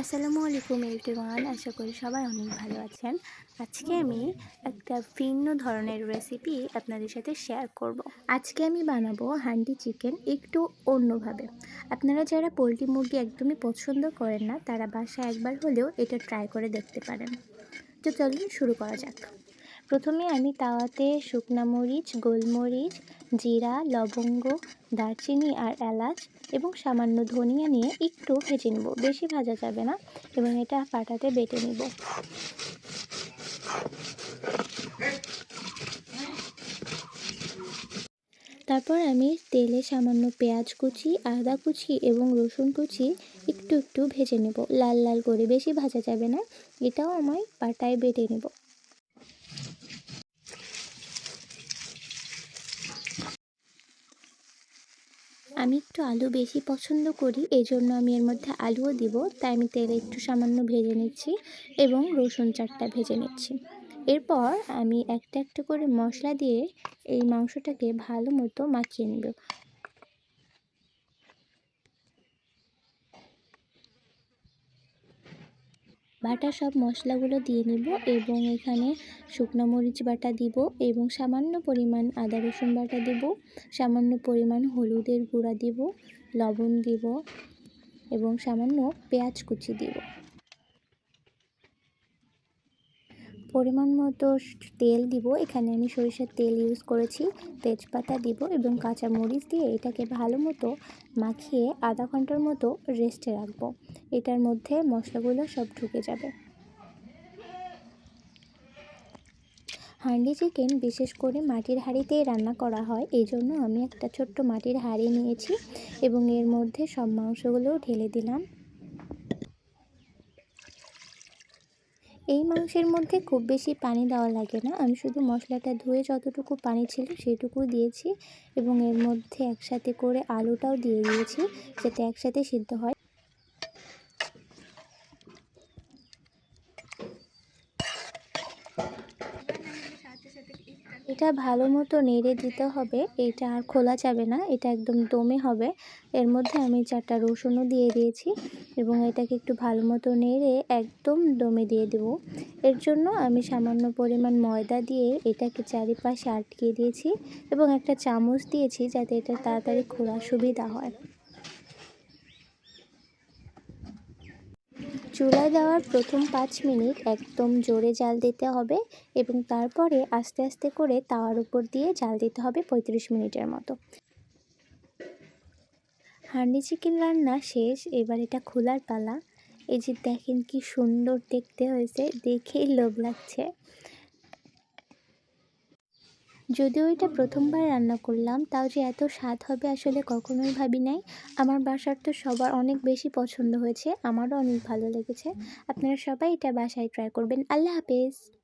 আসসালামু আলাইকুম এভরিওয়ান আশা করি সবাই অনেক ভালো আছেন। আজকে আমি একটা ভিন্ন ধরনের রেসিপি আপনাদের সাথে শেয়ার করব। আজকে আমি বানাবো হান্ডি চিকেন একটু অন্যভাবে। আপনারা যারা পোলট্রি মুরগি একদমই পছন্দ করেন না, তারা বাসায় একবার হলেও এটা ট্রাই করে দেখতে পারেন। তো চলুন শুরু করা যাক। প্রথমে আমি তাওয়াতে শুকনা মরিচ, গোলমরিচ জিরা, লবঙ্গ, দারচিনি আর এলাচ এবং সামান্য ধনিয়া নিয়ে একটু ভেজে নেব। বেশি ভাজা যাবে না এবং এটা পাটাতে বেটে নেব। তারপর আমি তেলে সামান্য পেঁয়াজ কুচি, আদা কুচি এবং রসুন কুচি একটু একটু ভেজে নেব। লাল লাল করে, বেশি ভাজা যাবে না। এটাও আমায় পাটায় বেটে নেব। আমি একটু আলু বেশি পছন্দ করি এই জন্য আমি এর মধ্যে আলুও দিব। তাই আমি তেলে একটু সামান্য ভেজে নিচ্ছি এবং রসুন চারটা ভেজে নিচ্ছি। এরপর আমি একটা একটা করে মশলা দিয়ে এই মাংসটাকে ভালো মতো মাখিয়ে নেব। বাটা সব মশলাগুলো দিয়ে নিব এবং এখানে শুকনো মরিচ বাটা দিব এবং সামান্য পরিমাণ আদা রসুন বাটা দিব, সামান্য পরিমাণ হলুদের গুঁড়া দিব, লবণ দিব এবং সামান্য পেঁয়াজ কুচি দিব। পরিমাণ মতো তেল দিব। এখানে আমি সরিষার তেল ইউজ করেছি। তেজপাতা দিব এবং কাঁচা মরিচ দিয়ে এটাকে ভালো মতো মাখিয়ে আধা ঘণ্টার মতো রেস্টে রাখব। এটার মধ্যে মশলাগুলো সব ঢুকে যাবে। হান্ডি চিকেন বিশেষ করে মাটির হাঁড়িতেই রান্না করা হয়। এই জন্য আমি একটা ছোট্ট মাটির হাঁড়ি নিয়েছি এবং এর মধ্যে সব মাংসগুলো ঢেলে দিলাম। এই মাংসের মধ্যে খুব বেশি পানি দেওয়া লাগে না। আমি শুধু মশলাটা ধুয়ে যতটুকু পানি ছিল সেটুকু দিয়েছি এবং এর মধ্যে একসাথে করে আলুটাও দিয়ে দিয়েছি যাতে একসাথে সিদ্ধ হয়। এটা ভালো মতো নেড়ে দিতে হবে। এটা আর খোলা যাবে না, এটা একদম দমে হবে। এর মধ্যে আমি চারটা রসুনও দিয়ে দিয়েছি এবং এটাকে একটু ভালো মতো নেড়ে একদম দমে দিয়ে দেব। এর জন্য আমি সামান্য পরিমাণ ময়দা দিয়ে এটাকে চারিপাশে আটকে দিয়েছি এবং একটা চামচ দিয়েছি যাতে এটা তাড়াতাড়ি খোলা সুবিধা হয়। চুলায় দেওয়ার প্রথম পাঁচ মিনিট একদম জোরে জাল দিতে হবে এবং তারপরে আস্তে আস্তে করে তাওয়ার উপর দিয়ে জাল দিতে হবে পঁয়ত্রিশ মিনিটের মতো। হান্ডি চিকেন রান্না শেষ, এবার এটা খোলার পালা। এই যে দেখেন কি সুন্দর দেখতে হয়েছে, দেখেই লোভ লাগছে। যদিও এটা প্রথমবার রান্না করলাম, তাও যে এত স্বাদ হবে আসলে কখনোই ভাবি নাই। আমার বাসার তো সবার অনেক বেশি পছন্দ হয়েছে, আমারও অনেক ভালো লেগেছে। আপনারা সবাই এটা বাসায় ট্রাই করবেন। আল্লাহ হাফেজ।